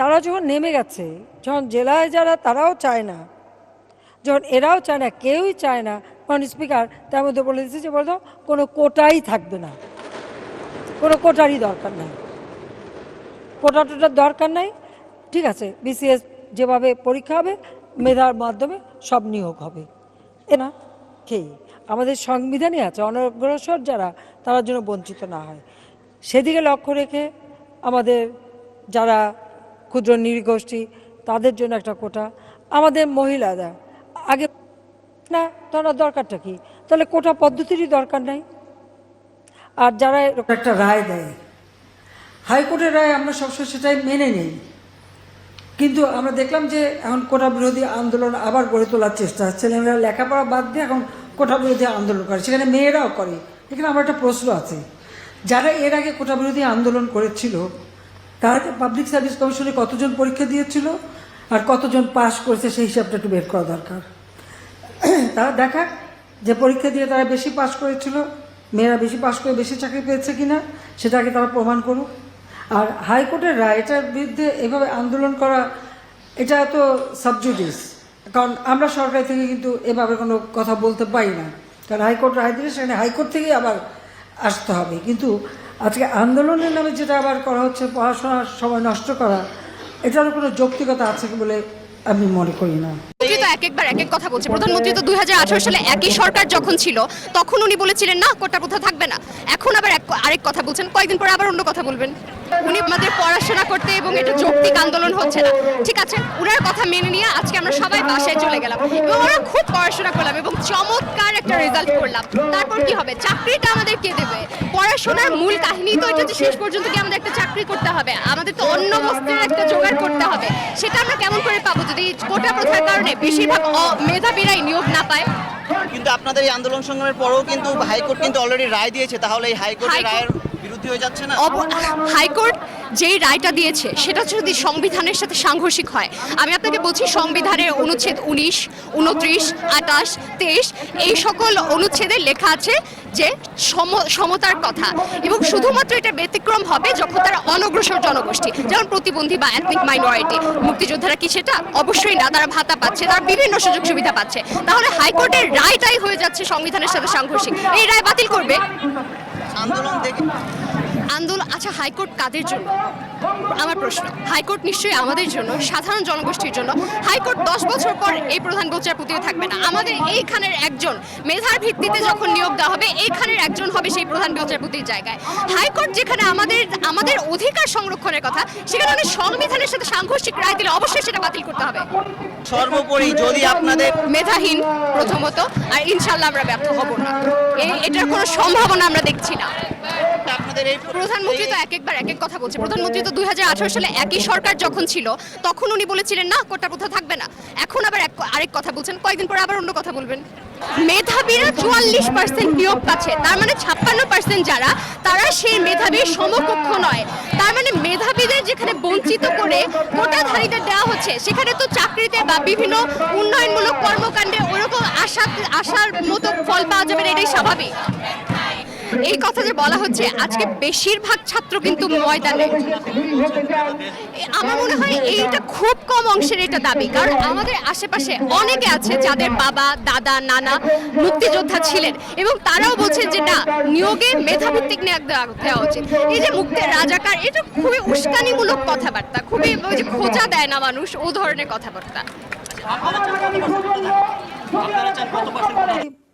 তারা যখন নেমে গেছে, যখন জেলায় যারা, তারাও চায় না। যখন এরাও চায় না, কেউই চায় না তখন স্পিকার, তার মধ্যে বলে দিচ্ছে যে, বলতো, কোনো কোটাই থাকবে না। কোনো কোটারই দরকার নাই। কোটা টোটার দরকার নাই। ঠিক আছে বিসিএস যেভাবে পরীক্ষা হবে, মেধার মাধ্যমে সব নিয়োগ হবে। এ না, কে? আমাদের সংবিধানই আছে, অনগ্রসর যারা, তারা যেন বঞ্চিত না হয়। সেদিকে লক্ষ্য রেখে আমাদের যারা ক্ষুদ্র নৃগোষ্ঠী, তাদের জন্য একটা কোটা। আমাদের মহিলারা, আগে না তারা দরকারটা কি? তাহলে কোটা পদ্ধতিরই দরকার নাই। আর যারা একটা রায় দেয়। হাইকোর্টের রায় আমরা সবসময় সেটাই মেনে নেই। কিন্তু আমরা দেখলাম যে এখন কোটা বিরোধী আন্দোলন আবার গড়ে তোলার চেষ্টা ছেলেমেয়েরা লেখাপড়া বাদ দিয়ে এখন কোটা বিরোধী আন্দোলন করে। সেখানে মেয়েরাও করে। এখানে আমার একটা প্রশ্ন আছে। যারা এর আগে কোটা বিরোধী আন্দোলন করেছিল তারা পাবলিক সার্ভিস কমিশনে কতজন পরীক্ষা দিয়েছিল আর কতজন পাশ করেছে সেই হিসাবটা একটু বের করা দরকার। তারা দেখাক যে পরীক্ষা দিয়ে তারা বেশি পাশ করেছিল, মেয়েরা বেশি পাশ করে বেশি চাকরি পেয়েছে কি কিনা, সেটাকে তারা প্রমাণ করুক। আর হাইকোর্টের রায়, এটার বিরুদ্ধে এভাবে আন্দোলন করা, এটা তো সাবজুডিস কারণ আমরা সরকার থেকে কিন্তু এভাবে কোনো কথা বলতে পারি না। কারণ হাইকোর্ট রায় দিলে সেখানে হাইকোর্ট থেকেই আবার আসতে হবে। কিন্তু আজকে আন্দোলনের নামে যেটা আবার করা হচ্ছে পড়াশোনার সময় নষ্ট করা এটারও কোনো যৌক্তিকতা আছে বলে আমি মনে করি না। তো এক একবার, এক এক কথা প্রধানমন্ত্রী তো সালে একই সরকার যখন ছিল, তখন উনি বলেছিলেন, না, কোটা থাকবে না। এখন আবার আরেক কথা বলছেন। কয়েকদিন পরে আবার অন্য কথা বলবেন। উনি আমাদের পড়াশোনা করতে এবং এটা যৌক্তিক আন্দোলন হচ্ছে না। ঠিক আছে? উনার কথা মেনে নিয়ে আজকে আমরা সবাই বাসায় চলে গেলাম এবং আমরা খুব পড়াশোনা করলাম এবং চমৎকার একটা রেজাল্ট করলাম। তারপর কি হবে? চাকরিটা আমাদের কে দেবে? পড়াশোনার মূল কাহিনী তো এটা যে শেষ পর্যন্ত কি আমাদের একটা চাকরি করতে হবে। আমাদের তো অন্য বস্ত্রের একটা জোগাড় করতে হবে। সেটা আমরা কেমন করে পাবো? যদি কোটা প্রথার কারণে বেশিরভাগ মেধাবীরাই নিয়োগ না পায়? কিন্তু আপনাদের এই আন্দোলন সংগ্রামের পরেও কিন্তু হাইকোর্ট কিন্তু অলরেডি রায় দিয়েছে। তাহলে এই হাইকোর্টের রায়ের বিরুদ্ধে হয়ে যাচ্ছে না? হাইকোর্ট যেই রায়টা দিয়েছে, সেটা যদি সংবিধানের সাথে সাংঘর্ষিক হয়, আমি আপনাকে বলছি সংবিধানের অনুচ্ছেদ উনিশ, উনত্রিশ আটাশ তেইশ, এই সকল অনুচ্ছেদে লেখা আছে যে সম- সমতার কথা। এবং শুধুমাত্র এটা ব্যতিক্রম হবে যখন তারা অনগ্রসর জনগোষ্ঠী, যেমন প্রতিবন্ধী বা এথনিক মাইনরিটি মুক্তিযোদ্ধারা কি সেটা? অবশ্যই না, তারা ভাতা পাচ্ছে, তারা বিভিন্ন সুযোগ সুবিধা পাচ্ছে। তাহলে হাইকোর্টের রায়টাই হয়ে যাচ্ছে সংবিধানের সাথে সাংঘর্ষিক। এই রায় বাতিল করবে আন্দোলন দেখে আন্দোলন আচ্ছা হাইকোর্ট কাদের জন্য? আমার প্রশ্ন হাইকোর্ট নিশ্চয়ই আমাদের জন্য সাধারণ জনগোষ্ঠীর জন্য। হাইকোর্ট দশ বছর পর এই প্রধান বিচারপতিও থাকবে না। আমাদের এইখানের একজন মেধার ভিত্তিতে যখন নিয়োগ দেওয়া হবে এইখানের একজন হবে সেই প্রধান বিচারপতির জায়গায়। হাইকোর্ট যেখানে আমাদের আমাদের অধিকার সংরক্ষণের কথা সেখানে উনি সংবিধানের সাথে সাংঘর্ষিক রায় দিলে অবশ্যই সেটা বাতিল করতে হবে। সর্বোপরি যদি আপনাদের মেধাহীন প্রথমত আর ইনশাল্লাহ আমরা ব্যর্থ হব না। এটার কোনো সম্ভাবনা আমরা দেখছি না। আপনাদের এই প্রধানমন্ত্রী তো এক একবার এক এক কথা বলছে। প্রধানমন্ত্রী তো দুই হাজার আঠারো সালে একই সরকার যখন ছিল তখন উনি বলেছিলেন না কোটা প্রথা থাকবে না। এখন আবার এক আরেক কথা বলছেন। কয়েকদিন পরে আবার অন্য কথা বলবেন। মেধাবীরা চুয়াল্লিশ পার্সেন্ট নিয়োগ পাচ্ছে। তার মানে ছাপ্পান্ন পার্সেন্ট যারা তারা সেই মেধাবীর সমকক্ষ নয়। তার মানে মেধাবীদের যেখানে বঞ্চিত করে কোটাধারীদের দেওয়া হচ্ছে সেখানে তো চাকরিতে বা বিভিন্ন উন্নয়নমূলক কর্মকাণ্ডে ওরকম আশা আশার মতো ফল পাওয়া যাবে না এটাই স্বাভাবিক। এই কথা যে বলা হচ্ছে আজকে বেশিরভাগ ছাত্র কিন্তু ময়দানে। আমার মনে হয় এইটা খুব কম অংশের এটা দাবি কারণ আমাদের আশেপাশে অনেকে আছে যাদের বাবা দাদা নানা মুক্তিযোদ্ধা ছিলেন এবং তারাও বলছেন যে না নিয়োগে মেধাভিত্তিক নিয়োগ দেওয়া দেওয়া উচিত। এই যে মুক্তের রাজাকার এটা খুবই উস্কানিমূলক কথাবার্তা খুবই ওই যে খোঁজা দেয় না মানুষ ও ধরনের কথাবার্তা।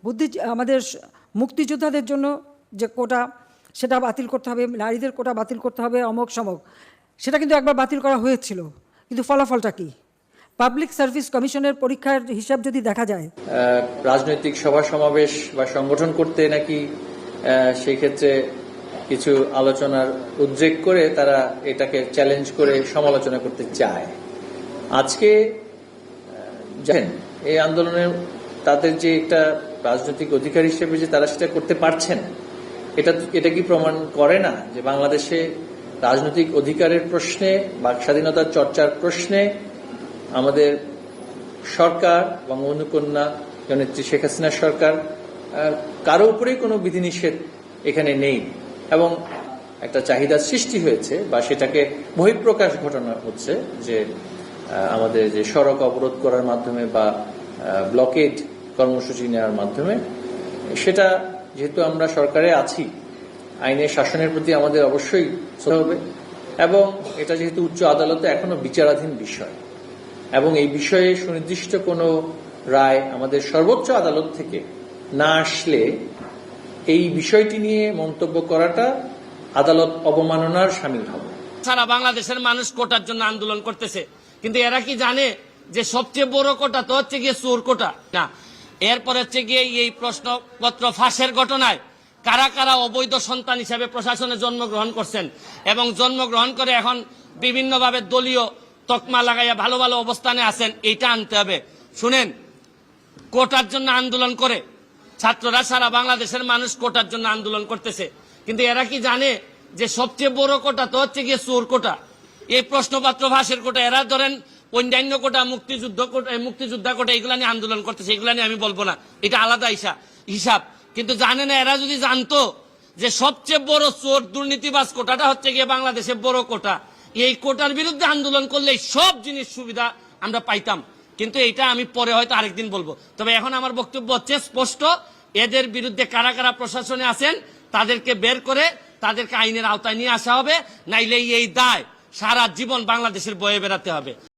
বুদ্ধি আমাদের মুক্তিযোদ্ধাদের জন্য যে কোটা, সেটা বাতিল করতে হবে, নারীদের কোটা বাতিল করতে হবে, অমক সমক। সেটা কিন্তু একবার বাতিল করা হয়েছিল, কিন্তু ফলাফলটা কি? পাবলিক সার্ভিস কমিশনের পরীক্ষার হিসাব যদি দেখা যায়। রাজনৈতিক সভা সমাবেশ বা সংগঠন করতে নাকি সেই ক্ষেত্রে কিছু আলোচনার উদ্রেক করে তারা এটাকে চ্যালেঞ্জ করে সমালোচনা করতে চায়। আজকে জানেন, এই আন্দোলনের তাদের যে একটা রাজনৈতিক অধিকার হিসেবে যে তারা সেটা করতে পারছেন এটা এটা কি প্রমাণ করে না যে বাংলাদেশে রাজনৈতিক অধিকারের প্রশ্নে বাক স্বাধীনতার চর্চার প্রশ্নে আমাদের সরকার বঙ্গবন্ধু কন্যা জনেত্রী শেখ হাসিনার সরকার কারও উপরেই কোনো বিধিনিষেধ এখানে নেই। এবং একটা চাহিদার সৃষ্টি হয়েছে বা সেটাকে বহিঃপ্রকাশ ঘটানো হচ্ছে যে আমাদের যে সড়ক অবরোধ করার মাধ্যমে বা ব্লকেড কর্মসূচি নেওয়ার মাধ্যমে, সেটা যেহেতু আমরা সরকারে আছি, আইনের শাসনের প্রতি আমাদের অবশ্যই হবে এবং এটা যেহেতু উচ্চ আদালতে এখনও বিচারাধীন বিষয় এবং এই বিষয়ে সুনির্দিষ্ট কোনো রায় আমাদের সর্বোচ্চ আদালত থেকে না আসলে এই বিষয়টি নিয়ে মন্তব্য করাটা আদালত অবমাননার সামিল হবে। সারা বাংলাদেশের মানুষ কোটার জন্য আন্দোলন করতেছে, কিন্তু এরা কি জানে যে সবচেয়ে বড় কোটা তো হচ্ছে গিয়ে চোর কোটা? না এরপর হচ্ছে গিয়ে এই প্রশ্নপত্র ফাঁসের ঘটনায় কারা কারা অবৈধ সন্তান হিসাবে প্রশাসনে জন্মগ্রহণ করছেন এবং জন্মগ্রহণ করে এখন বিভিন্নভাবে দলীয় তকমা লাগাইয়া ভালো ভালো অবস্থানে আছেন, এইটা আনতে হবে। শুনেন, কোটার জন্য আন্দোলন করে, ছাত্ররা সারা বাংলাদেশের মানুষ কোটার জন্য আন্দোলন করতেছে। কিন্তু এরা কি জানে যে সবচেয়ে বড় কোটা তো হচ্ছে গিয়ে চোর কোটা? এই প্রশ্নপত্র ভাষের কোটা, এরা ধরেন অন্যান্য কোটা, মুক্তিযুদ্ধ মুক্তিযোদ্ধা কোটা, এগুলা নিয়ে আন্দোলন করতেছে, এগুলা নিয়ে আমি বলব না। এটা আলাদা হিসাব হিসাব। কিন্তু জানে না, এরা যদি জানতো যে সবচেয়ে বড় চোর দুর্নীতিবাজ কোটাটা হচ্ছে গিয়ে বাংলাদেশের বড় কোটা। এই কোটার বিরুদ্ধে আন্দোলন করলে সব জিনিস সুবিধা আমরা পাইতাম। কিন্তু এটা আমি পরে হয়তো আরেকদিন বলব। তবে এখন আমার বক্তব্য হচ্ছে স্পষ্ট, এদের বিরুদ্ধে কারা কারা প্রশাসনে আছেন তাদেরকে বের করে তাদেরকে আইনের আওতায় নিয়ে আসা হবে, নাইলে এই দায় সারা জীবন বাংলাদেশের বয়ে বেড়াতে হবে।